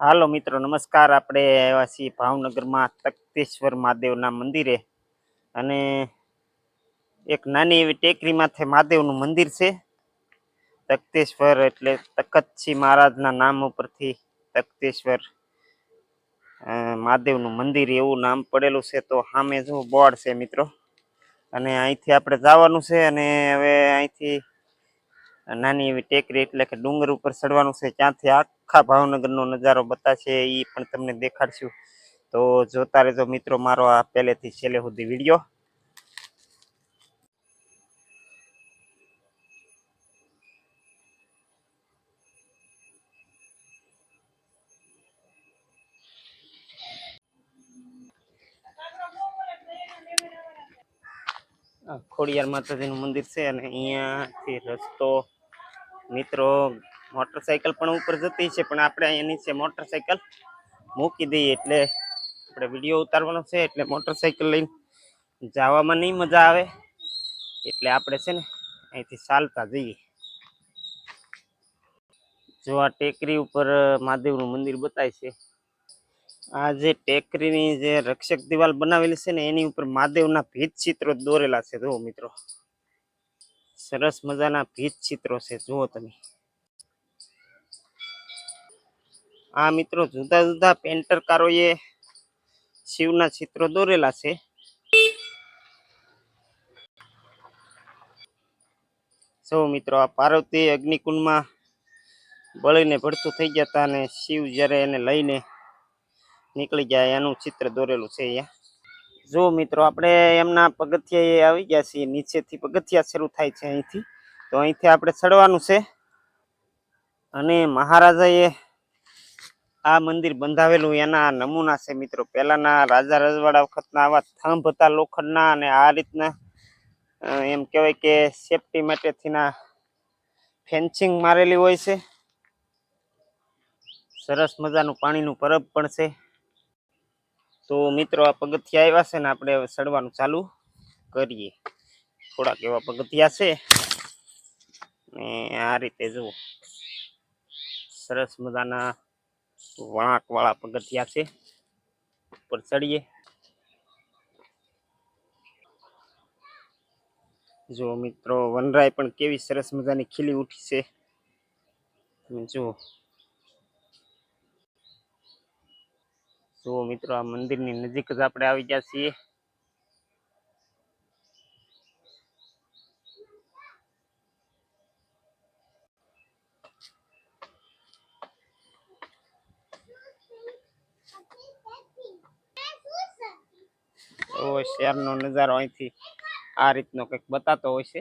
હાલો મિત્રો, નમસ્કાર. આપણે આવ્યા છીએ ભાવનગરમાં તખતેશ્વર મહાદેવના મંદિરે. અને એક નાની એવી ટેકરી માથે મહાદેવનું મંદિર છે. તખતેશ્વર એટલે તખતસિંહ મહારાજના નામ ઉપરથી તખતેશ્વર મહાદેવનું મંદિર એવું નામ પડેલું છે. તો સામે જો બોર્ડ છે મિત્રો. અને અહીંથી આપણે જવાનું છે અને હવે અહીંથી નાની એવી ટેકરી એટલે કે ડુંગર ઉપર ચડવાનું છે, ત્યાંથી આખા ભાવનગરનો નજારો બતાશે એ પણ તમને દેખાડશું. તો જોતા રહેજો મિત્રો, મારો આ પહેલેથી છેલ્લે સુધી વીડિયો. ખોડિયાર માતાજીનું મંદિર છે અને અહીંયાથી રસ્તો મિત્રો મોટરસાયકલ પણ ઉપર જતી છે, પણ આપણે અહીંયા નીચે મોટરસાયકલ મૂકી દઈએ એટલે આપણે વીડિયો ઉતારવાનો છે, એટલે મોટરસાયકલ લઈને જવામાં નહીં મજા આવે. એટલે આપણે છે ને અહીંથી ચાલતા જઈએ. જો આ ટેકરી ઉપર મહાદેવનું મંદિર બતાય છે. આ જે ટેકરીની જે રક્ષક દિવાલ બનાવેલી છે ને, એની ઉપર મહાદેવના ભીત ચિત્રો દોરેલા છે. જો મિત્રો સરસ મજાના ભીત ચિત્રો છે, જુઓ તમે. આ મિત્રો જુદા જુદા પેન્ટરકારોએ શિવના ચિત્રો દોરેલા છે. સૌ મિત્રો, આ પાર્વતી અગ્નિકુંડમાં બળીને ભડતું થઈ ગયા હતા અને શિવ જ્યારે એને લઈને નીકળી જાય, એનું ચિત્ર દોરેલું છે અહીંયા. જો મિત્રો, આપણે એમના પગથિયા આવી ગયા છીએ, નીચેથી પગથિયા શરૂ થાય છે અહીંથી. તો અહીંથી આપણે ચડવાનું છે. અને મહારાજાએ આ મંદિર બંધાવેલું, એના નમૂના છે મિત્રો. પહેલાના રાજા રજવાડા વખતના આવા થંભ હતા લોખંડના અને આ રીતના એમ કહેવાય કે સેફટી માટેથીના ફેન્સિંગ મારેલી હોય છે. સરસ મજાનું પાણીનું પરબ પણ છે. તો મિત્રો, આ પગથિયા આવ્યા છે ને, આપણે ચડવાનું ચાલુ કરીએ. થોડાક એવા પગથિયા છે. ને આ રીતે જુઓ સરસ મજાના વળાંકવાળા પગથિયા છે. ઉપર ચડીએ. જો મિત્રો, વનરાય પણ કેવી સરસ મજાની ખીલી ઉઠી છે. જુઓ. જુઓ મિત્રો આ મંદિરની નજીક જ આપણે આવી ગયા છીએ. તો શહેરનો નજારો અહીંથી આ રીતનો કંઈક બતાતો હોય છે.